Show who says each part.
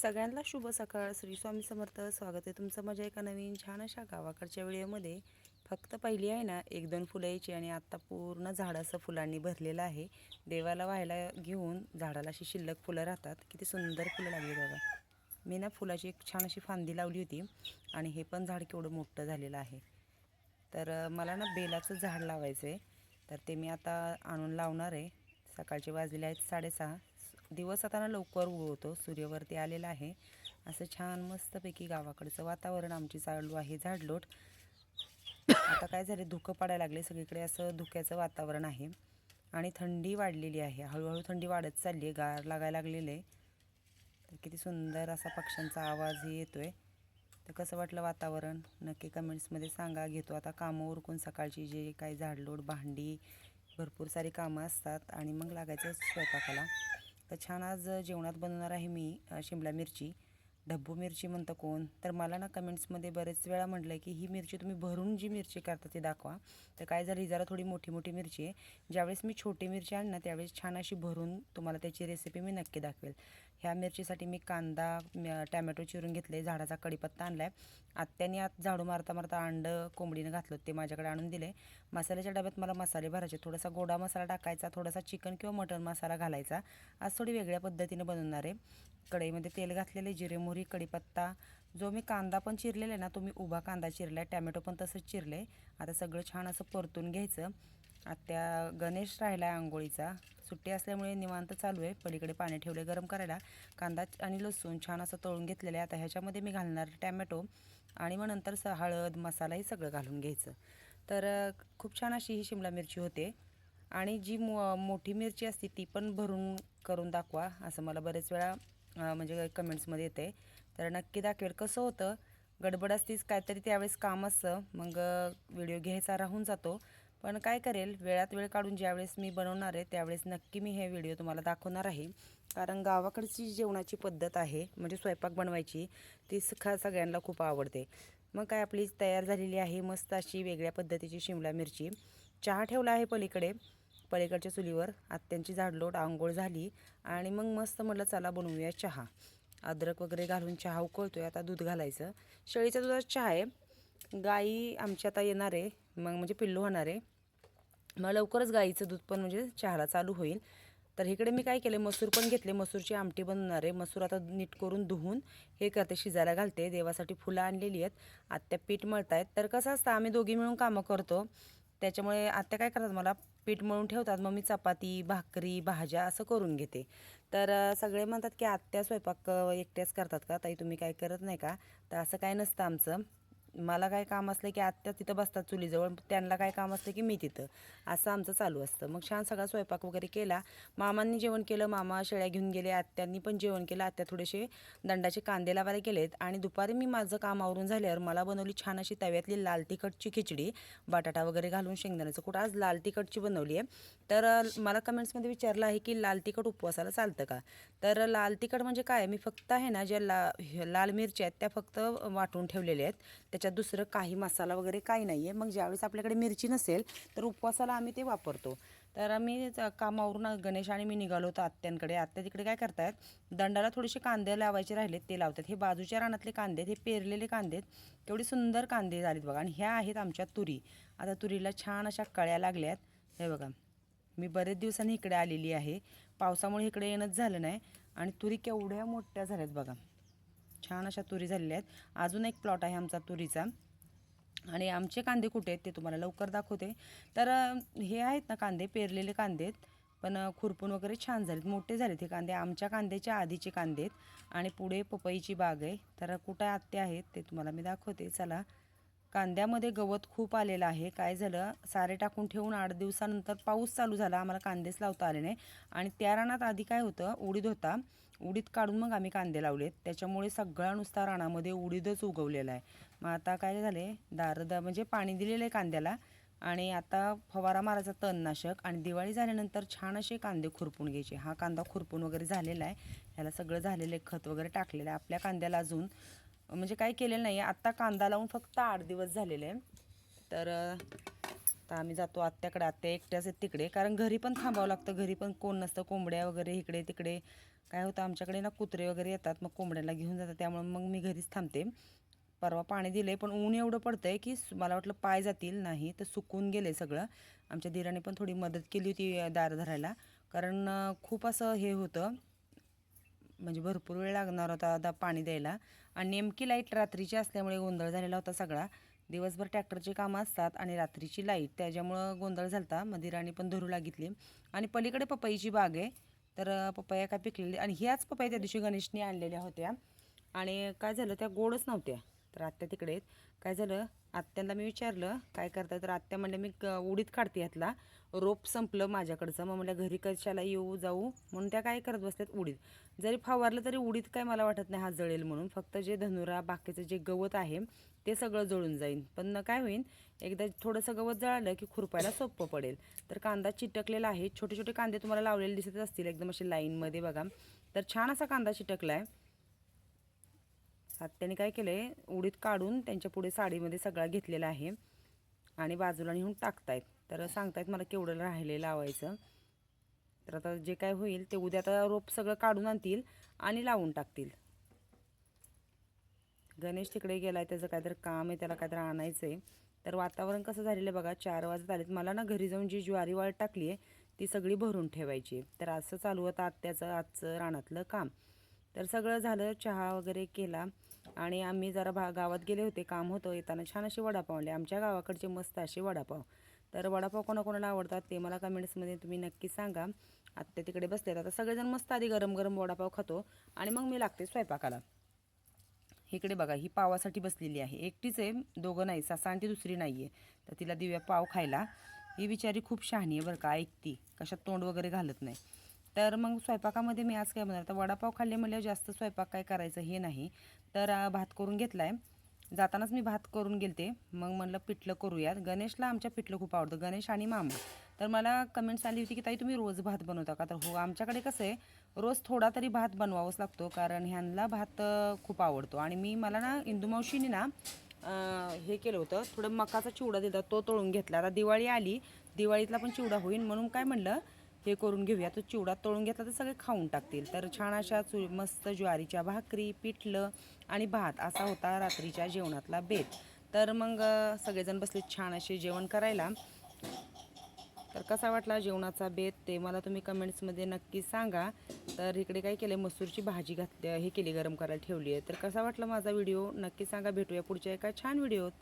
Speaker 1: सगळ्यांना शुभ सकाळ. श्री स्वामी समर्थ स्वागत आहे तुमचं माझ्या एका नवीन छान अशा गावाकडच्या वेळेमध्ये फक्त पहिली आहे ना एक दोन फुलं यायची आणि आत्ता पूर्ण झाड असं फुलांनी भरलेलं आहे. देवाला व्हायला घेऊन झाडाला अशी शिल्लक फुलं राहतात. किती सुंदर फुलं लागली बघा. मी ना फुलाची एक छान अशी फांदी लावली होती आणि हे पण झाड केवढं मोठं झालेलं आहे. तर मला ना बेलाचं झाड लावायचं आहे तर ते मी आता आणून लावणार आहे. सकाळचे वाजलेले आहेत साडेसहा. दिवस आता ना लवकर उगवतो सूर्यवरती आलेला आहे. असं छान मस्तपैकी गावाकडचं वातावरण आमची चालू आहे झाडलोट. आता काय झाले धुकं पडायला लागले. सगळीकडे असं धुक्याचं वातावरण आहे. आणि थंडी वाढलेली आहे. हळूहळू थंडी वाढत चालली आहे. गार लागायला लागलेलं आहे. तर किती सुंदर असा पक्ष्यांचा आवाजही येतोय. तर कसं वाटलं वातावरण? नक्की कमेंट्समध्ये सांगा. घेतो आता कामं उरकून सकाळची जे काही झाडलोट भांडी भरपूर सारी कामं असतात. आणि मग लागायचं स्वयंपाकाला. तर छान आज जेवणात बनवणार आहे मी शिमला मिरची. ढब्बू मिरची म्हणतं कोण? तर मला ना कमेंट्समध्ये बरेच वेळा म्हटलं आहे की ही मिरची तुम्ही भरून जी मिरची करता ती दाखवा. तर काय झाली जरा थोडी मोठी मोठी मिरची आहे. ज्यावेळेस मी छोटी मिरची आण ना त्यावेळेस छान अशी भरून तुम्हाला त्याची रेसिपी मी नक्की दाखवेल. ह्या मिरचीसाठी मी कांदा टॅमॅटो चिरून घेतले झाडाचा कढीपत्ता आणला आहे आत्याने आत झाडू मारता मारता अंडं कोंबडीनं घातलं ते माझ्याकडे आणून दिले मसाल्याच्या डब्यात मला मसाले भरायचे थोडासा गोडा मसाला टाकायचा थोडासा चिकन किंवा मटन मसाला घालायचा. आज थोडी वेगळ्या पद्धतीने बनवणार आहे. कढईमध्ये तेल घातलेले जिरे मोहरी कढीपत्ता. जो मी कांदा पण चिरलेला आहे ना तो मी उभा कांदा चिरला आहे टॅमॅटो पण तसंच चिरले आता सगळं छान असं परतून घ्यायचं. आत्या गणेश राहिला आहे आंघोळीचा. सुट्टी असल्यामुळे निवांत चालू आहे. पलीकडे पाणी ठेवले गरम करायला. कांदा आणि लसूण छान असं तळून घेतलेलं आहे. आता ह्याच्यामध्ये मी घालणार टॅमॅटो. आणि मग नंतर स हळद मसाला हे सगळं घालून घ्यायचं. तर खूप छान अशी ही शिमला मिरची होते. आणि जी मो मोठी मिरची असते ती पण भरून करून दाखवा. असं मला बरेच वेळा म्हणजे कमेंट्समध्ये येते. तर नक्की दाखवेल. कसं होतं गडबड असतीच काहीतरी त्यावेळेस काम असतं. मग व्हिडिओ घ्यायचा राहून जातो. पण काय करेल वेळात वेळ काढून ज्यावेळेस मी बनवणार आहे त्यावेळेस नक्की मी हे व्हिडिओ तुम्हाला दाखवणार आहे. कारण गावाकडची जेवणाची पद्धत आहे म्हणजे स्वयंपाक बनवायची ती सखा सगळ्यांना खूप आवडते. मग काय आपली तयार झालेली आहे मस्त अशी वेगळ्या पद्धतीची शिमला मिरची. चहा ठेवला आहे पलीकडे. पलीकडच्या चुलीवर आत्यांची झाडलोट आंघोळ झाली आणि मग मस्त म्हटलं चला बनवूया चहा. अद्रक वगैरे घालून चहा उकळतोय आता दूध घालायचं. शेळीच्या दुधात चहा आहे. गाई आमची आता येणार आहे मग म्हणजे पिल्लू होणार आहे. मग लवकरच गाईचं दूध पण म्हणजे चहाला चालू होईल. तर इकडे मी काय केले मसूर पण घेतले. मसूरची आमटी बनवणार आहे. मसूर आता नीट करून धुवून हे करते शिजायला घालते. देवासाठी फुलं आणलेली आहेत. आत्या पीठ मळतायत. तर कसं असतं आम्ही दोघी मिळून कामं करतो. त्याच्यामुळे आत्या काय करतात मला पीठ मळून ठेवतात मग मी चपाती भाकरी भाज्या असं करून घेते. तर सगळे म्हणतात की आत्या स्वयंपाक एकट्याच करतात का? ताई तुम्ही काय करत नाही का? तर असं काय नसतं आमचं. मला काय काम असलं की आत्या तिथं बसतात चुलीजवळ त्यांना काय काम असलं की मी तिथं. असं आमचं चालू असतं. मग छान सगळा स्वयंपाक वगैरे केला. मामांनी जेवण केलं मामा शेळ्या घेऊन गेले आत्यांनी पण जेवण केलं. आत्या थोडेसे दंडाचे कांदे लावायला गेलेत. आणि दुपारी मी माझं काम आवरून झाल्यावर मला बनवली छान अशी तव्यातली लाल तिखटची खिचडी बटाटा वगैरे घालून शेंगदाण्याचं कुठं आज लाल तिखटची बनवली आहे. तर मला कमेंट्समध्ये विचारलं आहे की लाल तिखट उपवासाला चालतं का? तर लाल तिखट म्हणजे काय? मी फक्त आहे ना ज्या ला लाल मिरच्या आहेत त्या फक्त वाटून ठेवलेल्या आहेत. त्याच्यात दुसरं काही मसाला वगैरे काही नाही आहे मग ज्यावेळेस आपल्याकडे मिरची नसेल तर उपवासाला आम्ही ते वापरतो. तर आम्ही कामावरून गणेश आणि मी निघालो होतो आत्यांकडे. आत्या तिकडे काय करतायत दंडाला थोडेसे कांदे लावायचे राहिलेत ते लावतात. हे बाजूच्या रानातले कांदे आहेत, हे पेरलेले कांदे आहेत. केवढे सुंदर कांदे झालेत बघा. आणि ह्या आहेत आमच्या तुरी. आता तुरीला छान अशा कळ्या लागल्यात. हे बघा. मी बरेच दिवसांनी इकडे आलेली आहे. पावसामुळे इकडे येणंच झालं नाही. आणि तुरी केवढ्या मोठ्या झाल्यात बघा. छान अशा तुरी झालेल्या आहेत. अजून एक प्लॉट आहे आमचा तुरीचा. आणि आमचे कांदे कुठे आहेत ते तुम्हाला लवकर दाखवते. तर हे आहेत ना कांदे पेरलेले कांदे आहेत. पण खुरपून वगैरे छान झालेत. मोठे झालेत हे कांदे. आमच्या कांद्याच्या आधीचे कांदे आहेत. आणि पुढे पपईची बाग आहे. तर कुठं आत्ते आहेत ते तुम्हाला मी दाखवते. चला. कांद्यामध्ये गवत खूप आलेलं आहे. काय झालं? सारे टाकून ठेवून आठ दिवसानंतर पाऊस चालू झाला. आम्हाला कांदेच लावता आले नाही. आणि त्या रानात आधी काय होतं? उडीद होता. उडीद काढून मग आम्ही कांदे लावलेत. त्याच्यामुळे सगळा नुसता रानामध्ये उडीदच उगवलेला आहे. मग आता काय झाले? दारद म्हणजे पाणी दिलेलं आहे कांद्याला. आणि आता फवारा मारायचा तणनाशक. आणि दिवाळी झाल्यानंतर छान असे कांदे खुरपून घ्यायचे. हा कांदा खुरपून वगैरे झालेला आहे. ह्याला सगळं झालेलं आहे. खत वगैरे टाकलेलं आहे. आपल्या कांद्याला अजून म्हणजे काही केलेलं नाही आत्ता कांदा लावून फक्त आठ दिवस झालेले आहे तर आता आम्ही जातो आत्याकडे. आत्या एकट्याच आहेत तिकडे. कारण घरी पण थांबावं लागतं. घरी पण कोण नसतं. कोंबड्या वगैरे इकडे तिकडे. काय होतं आमच्याकडे ना कुत्रे वगैरे येतात. मग कोंबड्याला घेऊन जातात. त्यामुळे मग मी घरीच थांबते. परवा पाणी दिलं आहे पण ऊन एवढं पडतं आहे की मला वाटलं पाय जातील. नाही तर सुकून गेले सगळं. आमच्या धीराने पण थोडी मदत केली होती दार धरायला. कारण खूप असं हे होतं. म्हणजे भरपूर वेळ लागणार होता आता पाणी द्यायला. आणि नेमकी लाइट रात्रीची असल्यामुळे गोंधळ झालेला होता सगळा. दिवसभर ट्रॅक्टरची कामं असतात आणि रात्रीची लाइट त्याच्यामुळं गोंधळ झालता. मदिराणी पण धरू लागितली. आणि पलीकडे पपईची बाग आहे. तर पपया काय पिकलेली आणि ह्याच पपया त्या दिवशी गणेशने आणलेल्या होत्या. आणि काय झालं त्या गोडच नव्हत्या. तर आत्या तिकडे आहेत. काय झालं? आत्यांना मी विचारलं काय करताय? तर आत्या म्हणल्या मी क- काढते ह्यातला. रोप संपलं माझ्याकडचं. मग म्हणल्या घरी कशाला येऊ जाऊ? म्हणून त्या काय करत बसल्यात? उडीद. जरी फवारलं तरी उडीत काय मला वाटत नाही हा जळेल म्हणून. फक्त जे धनुरा बाकीचं जे गवत आहे ते सगळं जळून जाईल पण काय होईल एकदा थोडंसं गवत जळालं की खुरपायला सोपं पडेल. तर कांदा चिटकलेला आहे. छोटे छोटे कांदे तुम्हाला लावलेले दिसत असतील एकदम असे लाईनमध्ये बघा. तर छान असा कांदा चिटकला आहे आत्याने काय केलं आहे उडीद काढून त्यांच्या पुढे साडीमध्ये सगळा घेतलेला आहे आणि बाजूला नेऊन टाकतायत. तर सांगतायत मला केवढं राहिले लावायचं. तर आता जे काय होईल ते उद्या आता रोप सगळं काढून आणतील आणि लावून टाकतील. गणेश तिकडे गेला आहे त्याचं काहीतरी काम आहे त्याला काहीतरी आणायचं आहे तर वातावरण कसं झालेलं आहे बघा चार वाजत आलेत. मला ना घरी जाऊन जी ज्वारी वाळ टाकली आहे ती सगळी भरून ठेवायची तर असं चालू होतं आत्याचं आजचं रानातलं काम. तर सगळं झालं चहा वगैरे केला. आणि आम्ही जरा भा गावात गेले होते काम होतं येताना छान असे वडापाव आणले. आमच्या गावाकडचे मस्त असे वडापाव. तर वडापाव कोणाकोणाला आवडतात ते मला कमेंट्समध्ये तुम्ही नक्की सांगा. आत्ता तिकडे बसलेत. आता सगळेजण मस्त आधी गरम गरम वडापाव खातो आणि मग मी लागते स्वयंपाकाला. इकडे बघा ही पावासाठी बसलेली आहे. एकटीच आहे दोघं नाही सासा आणि ती दुसरी नाही आहे तर तिला दिव्या पाव खायला. ही बिचारी खूप शहाणी आहे बरं का ऐकती. कशात तोंड वगैरे घालत नाही. तर मग स्वयंपाकामध्ये मी आज काय बनवलं? तर वडापाव खाल्ले म्हणल्यावर जास्त स्वयंपाक काय करायचं हे नाही. तर भात करून घेतला आहे जातानाच मी भात करून गेलते. मग म्हणलं पिठलं करूयात. गणेशला आमच्या पिठलं खूप आवडतं. गणेश आणि मामा. तर मला कमेंट्स आली होती की ताई तुम्ही रोज भात बनवता का? तर हो आमच्याकडे कसं आहे रोज थोडा तरी भात बनवावाच लागतो. कारण ह्यांना भात खूप आवडतो. आणि मी मला ना इंदुमावशीने ना हे केलं होतं. थोडं मकाचा चिवडा दिला. तो तळून घेतला. आता दिवाळी आली. दिवाळीतला पण चिवडा होईल म्हणून काय म्हणलं हे करून घेऊया. तो चिवडा तळून घेतला तर सगळे खाऊन टाकतील. तर छान अशा चु मस्त ज्वारीच्या भाकरी पिठलं आणि भात असा होता रात्रीच्या जेवणातला बेत. तर मग सगळेजण बसले छान असे जेवण करायला. तर कसा वाटला जेवणाचा बेत ते मला तुम्ही कमेंट्समध्ये नक्की सांगा. तर इकडे काय केलं मसूरची भाजी घातली हे केली गरम करायला ठेवली आहे. तर कसा वाटला माझा व्हिडिओ? नक्की सांगा. भेटूया पुढच्या एका छान व्हिडिओत.